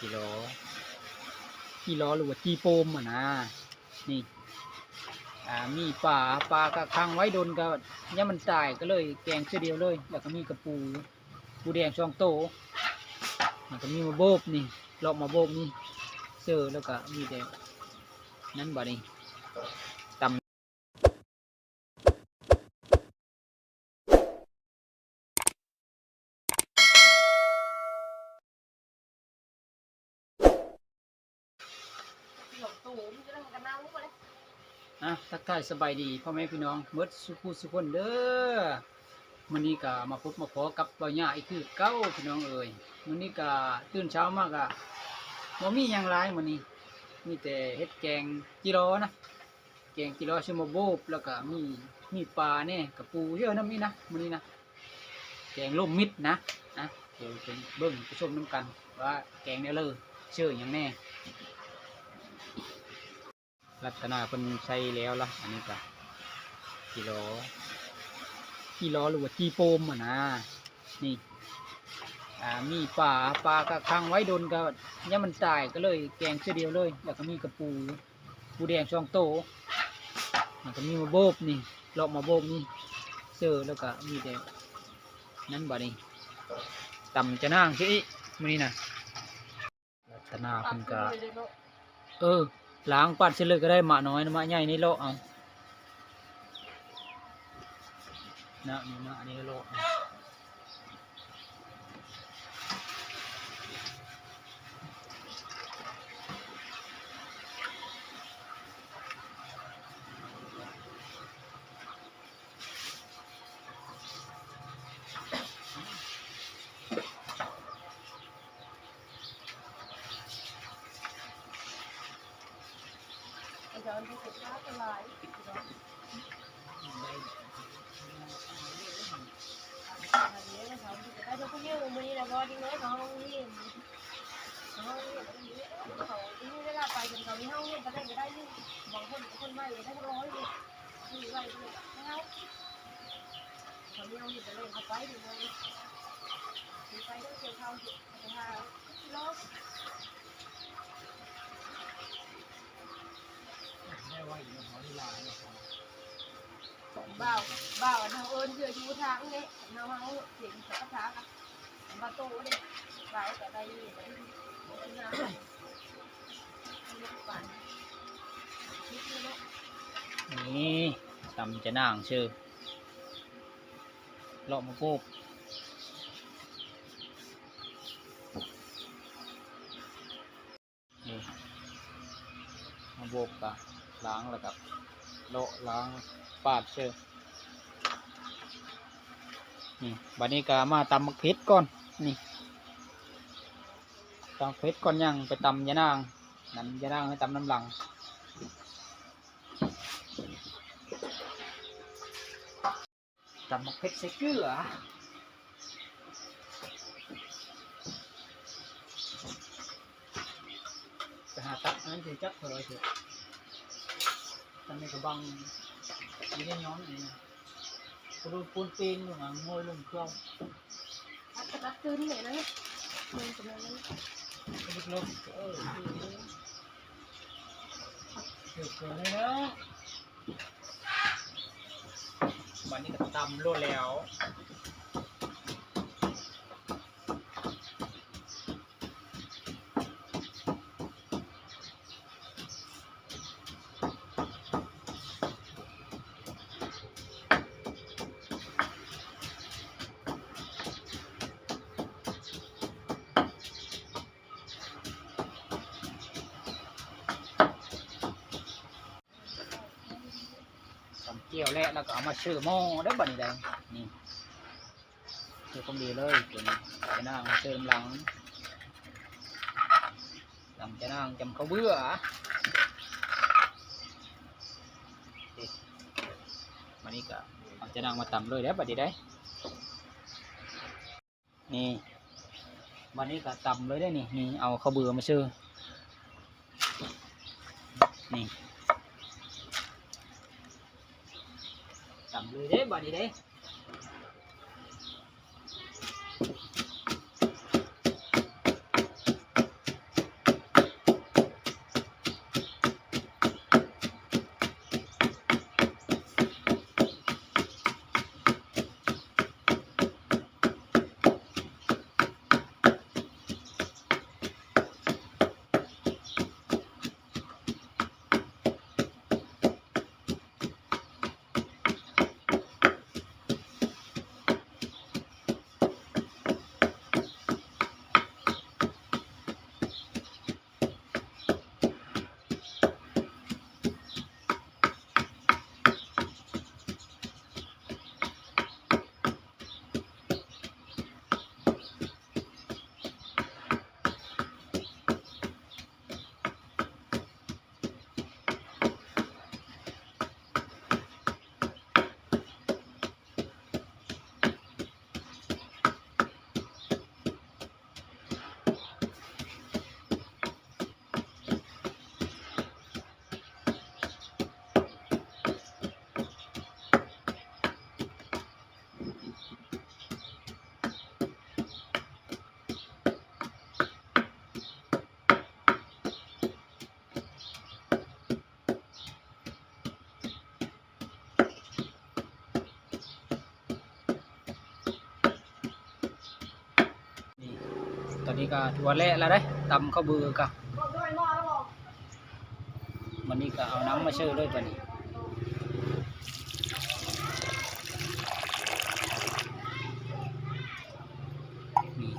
กี่ลกิโลหรือว่าจีโปมอะนะนี่อ่ามีปลาปลากระคังไว้โดนก็เนี่ยมันตายก็เลยแกงเสียเดียวเลย แล้วก็มีกระปูปูแดงช่องโตแล้วก็มีมาโบบนี่ลอกมาโบบนี่เสือแล้วก็มีแต่นั้นบ่นี่ตำ หลงตูมันจะได้กันน้ำไปเลย อะทักทายสบายดีพ่อแม่พี่น้องเมื่อสุขุสุขคนเด้อมันนี้ก็มาพบมาพอกับเบาหญ้าอีกคือเก้าพี่น้องเอ่ยมันนี้ก็ตื่นเช้ามากอะบ่มีหยังหลายมันนี้มีแต่เฮ็ดแกงจิโรนะแกงจิโรชิมโบบแล้วก็มีมีปลาเนี่ยกับปูเยอะน้ำนี้นะมันนี้นะแกงล่มมิดนะนะเดี๋ยวเป็นเบิ้งไปชมน้ำกันว่าแกงเนี่ยเลยเชื่ออย่างแน่ ลักษณะเพิ่นใช้แล้วล่ะอันนี้ก็กิโลกิโลหรือว่าจีโปมอะนะนี่อ่ามีปลาปลากระคังไว้โดนก็เนี่ยมันตายก็เลยแกงเสียเดียวเลย แล้วก็มีกระปูปูแดงช่องโตแล้วก็มีมาโบบนี่เลาะมาโบบนี่เสือแล้วก็มีแต่นั่นบ่นี่ตำจะนางสิมื้อนี้นะลักษณะเพิ่นก็เออ ล้างปัดเสร็จเลยก็ได้หมาน้อยนะหมาใหญ่นี่โลเอานะนี่นะอันนี้โล เอาได้ได้ไว้อยู่ในหอนี่ลายนะครับ บ่าวบ่าวทางเอิญเชื่ออยู่ทางนี้นาเฮาเสียงสักทางอะมาโตเด้บ่าวก็ได้นี่ก็ได้งานปั่นคิดเนาะนี่ตำจะนางชื่อเลาะมาโกบนี่มาโบกกะล้างแล้วกับโลาะล้างปาดชื่อ นี่บัดนี้ก็มาตำมักเพชรก่อน นี่ตำเพชรก่อนยังไปตำยะนางน้ำยะนางให้ตำน้ำหลังตำมักเพชรใส่เกลือไปหาตักอันนั้นสิจักเถอะเถอะตำในกระบังมีได้ย้อนนี่นะ กระดูปูนปีนอยู่หางมวยลงเครื่องถ้าจะรับซื้อเลยนะมันจะมาแล้วกระดูกเออเดือดเกินเลยนะวันนี้ก็ตำโลแล้ว กี่ยวแล้วแล้วก็เอามาชื่อหม้อได้บัดนี้ได้นี่ชื่อคงดีเลยตัวนี้จะนั่งเชื่อมหลังหลังจะนั่งจำเขาเบื่อนี่วันนี้ก็เอาจะนั่งมาต่ำเลยแล้วบัดนี้ได้นี่วันนี้ก็ต่ำเลยได้นี่นี่เอาข้าเบื่อมาชื่อนี่ ตำเลย ก็ถือว่าเละแล้วได้ตำข้าวเบือกับบอกด้วยมอแล้วบอกวันนี้ก็เอาน้ำมาเชื่อด้วยตัวนี้นี่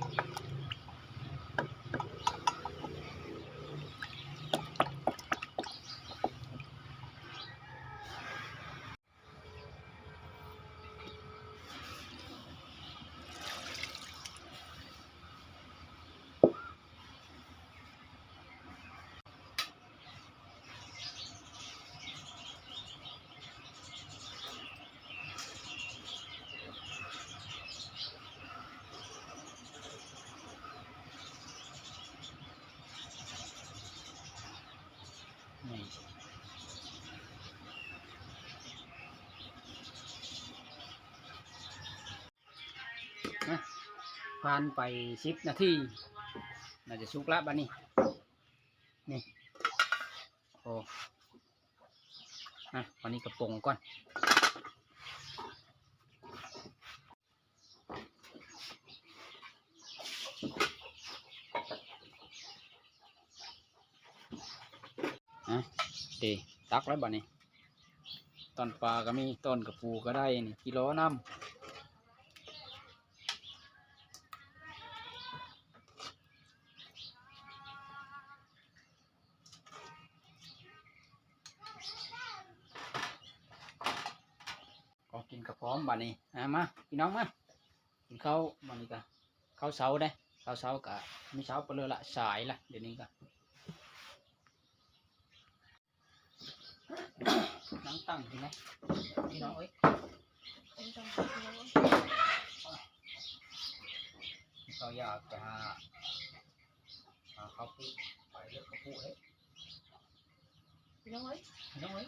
ผ่านไปสิบนาทีน่าจะสุกแล้วบ้านี้นี่โอ้นะวันนี้กระปงก่อนอะดีตักแล้วบ้านี้ตอนปลาก็มีต้นกระปูก็ได้นี่กิโลน้ำ อมบ้านี้อะมาพี่น้องมากินข้าวบ้านี้ก็ข้าวเช้าได้ข้าวเช้ากะมีเช้าไปเลยละสายละเดี๋ยวนี้ก็น้ำตั้งใช่ไหมพี่น้องเอ้ยเป็นจังหวะพี่น้องเราอยากจะหาหาข้าวปุไปเลือกข้าวปุเฮ้ยพี่น้องเอ้ยพี่น้องเอ้ย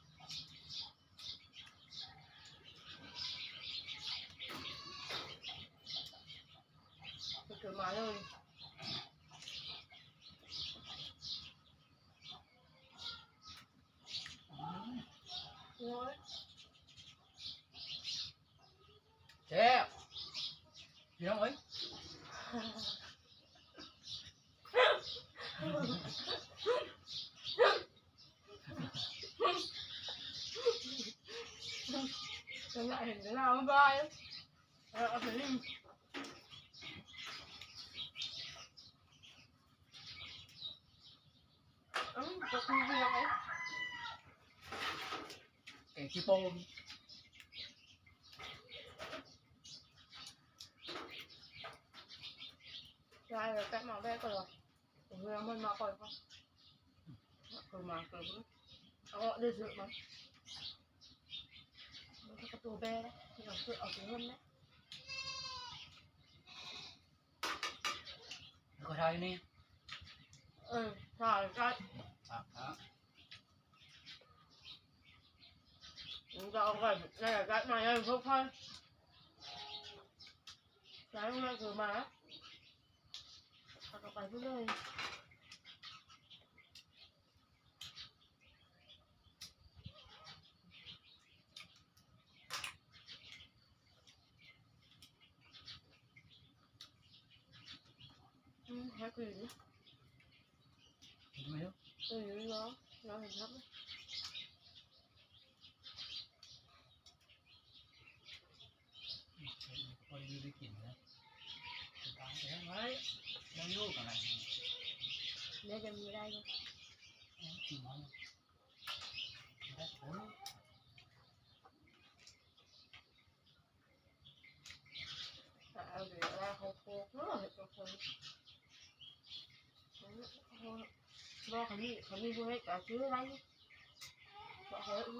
หอนๆเย็นช้น้อยำเขาก็เต็มติ๊บเขาก็ได้กินมันนะพี่น้อ ยเกิดมาเลยน้อยเจ๊พี่น้องเอ้ยจะ lại ห็น cái nào không coi ờ phải đi ừ có khu gì vậy เก่งขี้โป้ม Rồi rồi cái màu đen rồi người mình mặc rồi không rồi mà rồi ờ đi rửa mà cái tủ bé đấy thì nó rửa ở cái hơn đấy ก็ทายนี่ ừ rồi cái ครับครับ chúng ta không phải đây là cái mày ơi, không thôi cái hôm nay cửa mà. Các bạn cứ đây ừ, Hãy subscribe không bỏ lỡ những ตัวนี้เนาะเราเห็นครับพอดีได้กลิ่นนะตามแสงไว้แล้วลูกอะไรแล้วจะมีได้ไหมกินมันได้ผลเอาเดี๋ยวเราเขาโค้กเนาะทุกคน đây. Bỏ hết đi.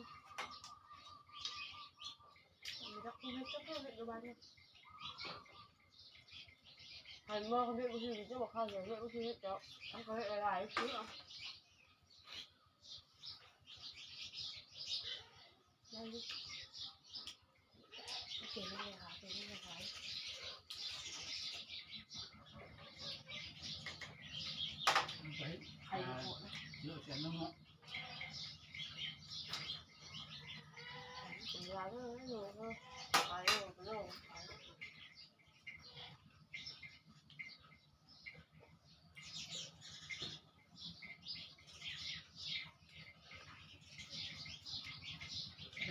Mình đắp không hết chắc hết được bao nhiêu. หันมองเขาพี่ก็คือจะบอกเขาอย่างนี้ก็คือเจ้าเขาเขาให้หลายๆซื้อเอาได้ดิเก่งเลยค่ะเก่งเลยค่ะ ไป ใครจะโหดนะ เลือกเสียงน้องเนาะ เป็นร้านเลยหนูก็ไปเลยไปเลย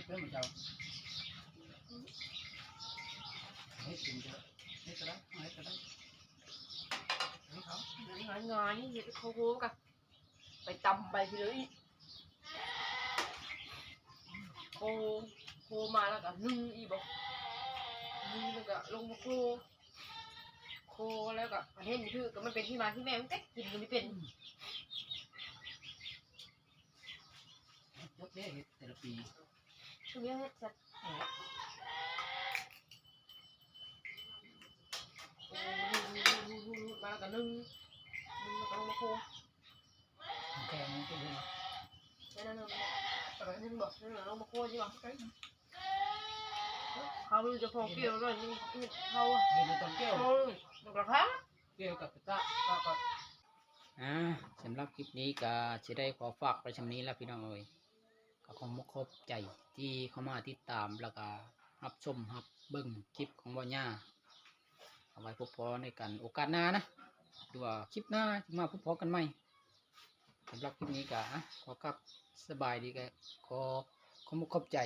ไป เพื่อนมันจ้าให้กินเถอะให้ก็ได้ให้ก็ได้ให้เขางานงานนี่เยวเขาโหกันไปตำไปเลยโคโคมาแล้วก็นึ่งอีบอกนึ่งแล้วก็ลงมาโคโคแล้วก็ประเทศนี้คือก็มันเป็นที่มาที่แม่มันก็กินมันไม่เป็นยกเด้เฮ็ดแต่ละปี เฮ็ดสัตว์โอ้มาแล้วก็นึ่งนึ่งแล้วก็ลงมาโคแพงมันก็เลยนั่นนั่นนั่นอะไรนั่นบอกนั่นเรามาโคตรดีกว่าเขาไม่จะพอเกี่ยวด้วยนี่นี่เขาอะเฮ็ดในตอนแก้วเขาบอกราคาเกี่ยวกับตะก็ก็อ่าสำหรับคลิปนี้ก็จะได้ขอฝากไปชำนี้แล้วพี่น้องเอ้ย ก็ขอมกขอบใจที่เข้ามาติดตามแล้วก็รับชมรับเบิ้งคลิปของบ่ย่าเอาไว้พบพอในกันโอกาสหน้านะดูว่าคลิปหน้าจะมาพบพอกันไหมสำหรับคลิปนี้ก็ขอกลับสบายดีก็ขอขอมกขอบใจ